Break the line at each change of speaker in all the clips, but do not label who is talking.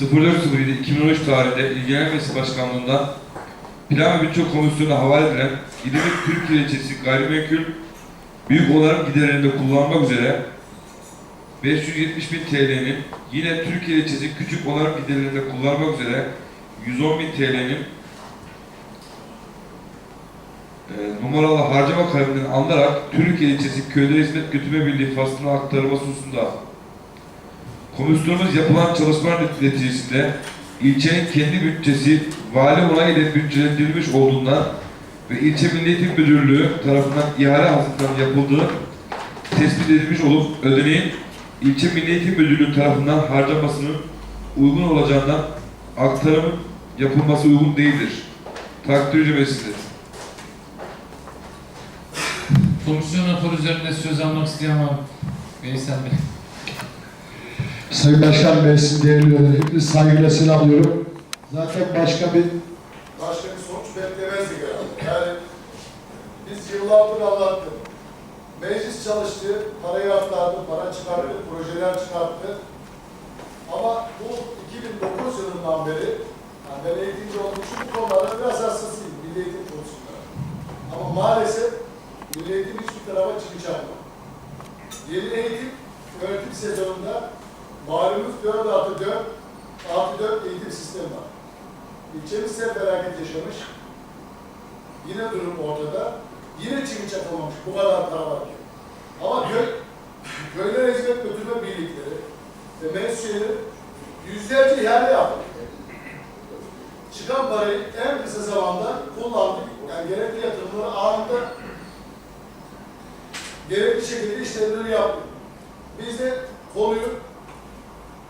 04.07.2013 tarihinde İl Genel Meclis Başkanlığı'ndan Plan ve Bütçe Komisyonu'na havale edilen İdemir Türkiye ilçesi gayrimenkul büyük onarım giderlerinde kullanmak üzere 570 bin TL'nin yine Türkiye ilçesi küçük onarım giderlerinde kullanmak üzere 110 bin TL'nin e, numaralı harcama kaleminden alınarak Türkiye ilçesi Köyler Hizmet Götürme Birliği faslına aktarılması hususunda komisyonumuz yapılan çalışmalar neticesinde ilçenin kendi bütçesi vali onay ile bütçelendirilmiş olduğundan ve ilçe Milli Eğitim Müdürlüğü tarafından ihale hazırlıklarının yapıldığı tespit edilmiş olup ödeneğin ilçe Milli Eğitim Müdürlüğü tarafından harcamasının uygun olacağından aktarım yapılması uygun değildir. Takdir cümlesidir.
Komisyon raporu üzerinde söz almak isteyen var? Veysel Bey.
Sayın Başkan Bey, sizin değerli üyeler, hepinizi saygıyla selamlıyorum. Zaten başka bir
başka bir sonuç beklemezdik herhalde. Yani biz yıllardır anlattık. Meclis çalıştı, parayı aktardı, para çıkarttı, projeler çıkarttı. Ama bu 2009 yılından beri, yani ben eğitimci için bu konularda biraz hassasıyım, milli eğitim konusunda. Ama maalesef milli eğitim hiçbir tarafa çıkacak mı? Yeni eğitim öğretim sezonunda malumuz 4 artı 4, artı 4 eğitim sistemi var. İlçemiz ise felaket yaşamış. Yine durum ortada. Yine çivi çakılmamış bu kadar para varken. Ama köy, köyler hizmet götürme birlikleri ve mensupları yüzlerce ihale yaptı. Çıkan parayı en kısa zamanda kullandık. Yani gerekli yatırımları anında gerekli şekilde işlemleri yaptık. Biz de konuyu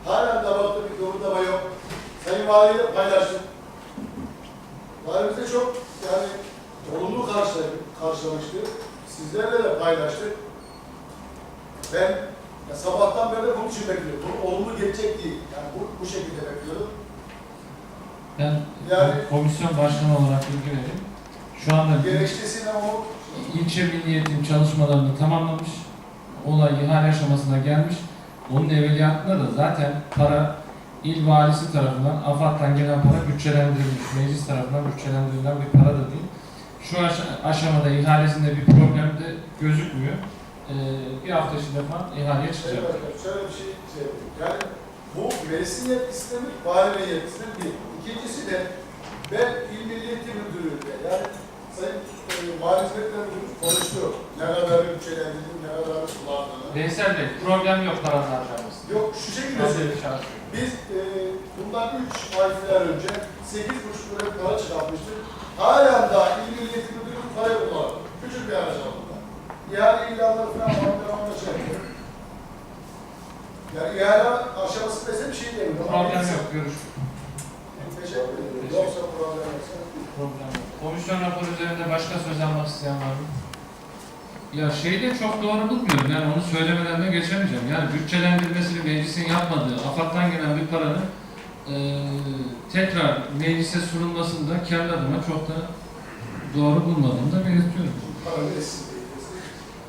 halen tabakta bir kıvırtama yok. Sayın Valiyle paylaştık. Valimizde çok yani olumlu karşılamıştı. Sizlerle de paylaştık. Ben ya sabahtan beri bunun için bekliyorum. Bunun olumlu gelecek değil. Yani bu, bu şekilde bekliyorum.
Ben
Yani-
komisyon başkanı olarak bilgi vereyim. Şu anda
Gerekçesine o
ilçe milli eğitim çalışmalarını tamamlamış. Olay ihale aşamasına gelmiş. Onun evveliyatında da zaten para il valisi tarafından, AFAD'dan gelen para bütçelendirilmiş. Meclis tarafından bütçelendirilen bir para da değil. Şu aşa- aşamada ihalesinde bir problem de gözükmüyor. Ee, bir hafta içinde falan ihaleye çıkacak.
Başkan, şöyle bir şey yapayım. Yani bu meclisin yetkisi mi, valinin yetkisi mi bir. İkincisi de ben İl Milli Eğitim Müdürlüğü'nde yani Sayın e, Vali Hizmetler Müdürü konuştu. Ne kadar bütçelendirdim, ne kadar kullandığını.
Veysel Bey, problem yok paranın harcaması.
Yok şu şekilde söyleyeyim. Biz e, bundan 3 ay önce 8,5 lira para çıkartmıştık. Halen daha İl Milli Eğitim Müdürlüğü parayı kullanıyor. Küçük bir araç aldılar. İhale ilanları falan falan devamlı şey yapıyor. Yani ihale aşaması dese bir şey. Ama
Problem yok, görüş.
Teşekkür ederim.
Teşekkür.
Yoksa problem yoksa.
Problem yok. Komisyon raporu üzerinde başka söz almak isteyen var mı? Ya şeyi de çok doğru bulmuyorum. Yani onu söylemeden de geçemeyeceğim. Yani bütçelendirmesini meclisin yapmadığı, AFAD'dan gelen bir paranın eee tekrar meclise sunulmasını da kendi adıma çok da doğru bulmadığımı da belirtiyorum.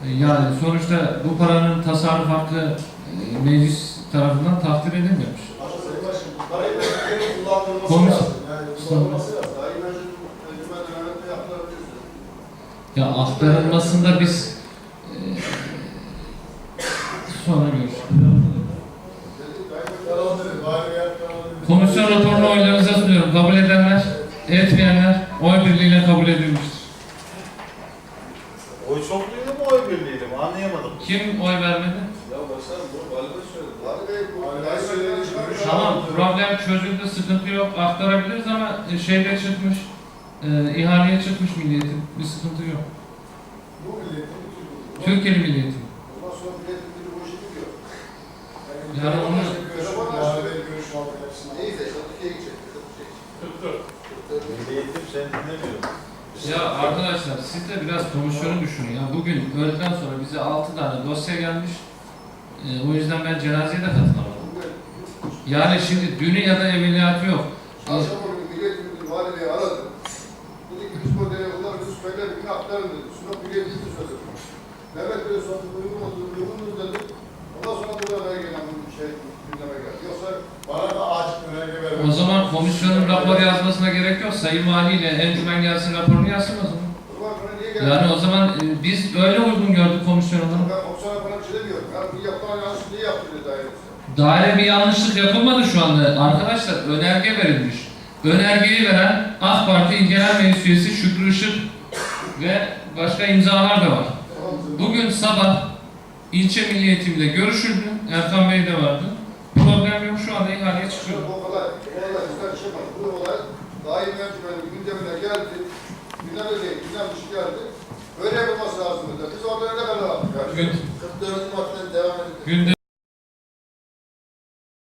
E, Yani sonuçta bu paranın tasarruf hakkı e, meclis tarafından takdir edilmemiş.
Sayın Başkanım, parayı da
Ya aktarılmasında biz e, sonra görüşürüz. Komisyon raporunu oylarınıza sunuyorum. Kabul edenler, etmeyenler oy birliğiyle kabul edilmiştir.
Oy çokluğuyla mı oy birliğiyle mi? Anlayamadım.
Kim oy vermedi?
Ya başkanım bu galiba söyledi.
Vali Bey, bu Vali söylediği görüş
Tamam, problem çözüldü, sıkıntı yok. Aktarabiliriz ama e, şeyde çıkmış, e, ihaleye çıkmış milliyetin. Bir sıkıntı yok.
Bu milletin.
Türkiye'li milliyetin.
Bundan sonra milletin biri bu işi biliyor.
Yani onu-.
Neyse, Türkiye'ye gidecek.
Milli eğitim seni dinlemiyor.
Ya arkadaşlar siz de biraz komisyonu düşünün ya. Bugün öğleden sonra bize 6 tane dosya gelmiş. E, o yüzden ben cenazeye de katılamadım. Yani şimdi dünü ya da evveliyatı yok. E,
Akşam günü Millet Müdürü Vali Bey'i aradı. Dedi ki biz bu bunlar biz söyler bir aktarın dedi. Şunu Millet Müdürü söyledi. Mehmet Bey sonra uygun oldu, uygunuz dedi. Ondan sonra burada şey gündeme geldi. Yoksa
Bana da acil önerge
o zaman komisyonun rapor yazmasına gerek yok. Sayın Valiyle encümen gelsin raporunu yazsın o zaman.
O zaman bana niye geldin?
Yani o zaman e, biz öyle uygun gördük komisyon olarak.
Ben komisyona bana bir şey demiyorum. Yani bu yapılan yanlış niye yaptı diye dairesi.
Daire bir yanlışlık yapılmadı şu anda. Arkadaşlar önerge verilmiş. Önergeyi veren AK Parti İl Genel Meclis Üyesi Şükrü Işık ve başka imzalar da var. Bugün sabah ilçe milli eğitimde görüşüldü. Erkan Bey de vardı. Problem yok şu anda ihaleye çıkıyor.
Bu olay, bu olay güzel çıkmadı. Bu olay daim yönetmenin gündemine geldi. Gündeme değil, gündem dışı geldi. Öyle yapılması lazım. Biz orada ne kadar yaptık? 44. maddeden devam edelim.
günde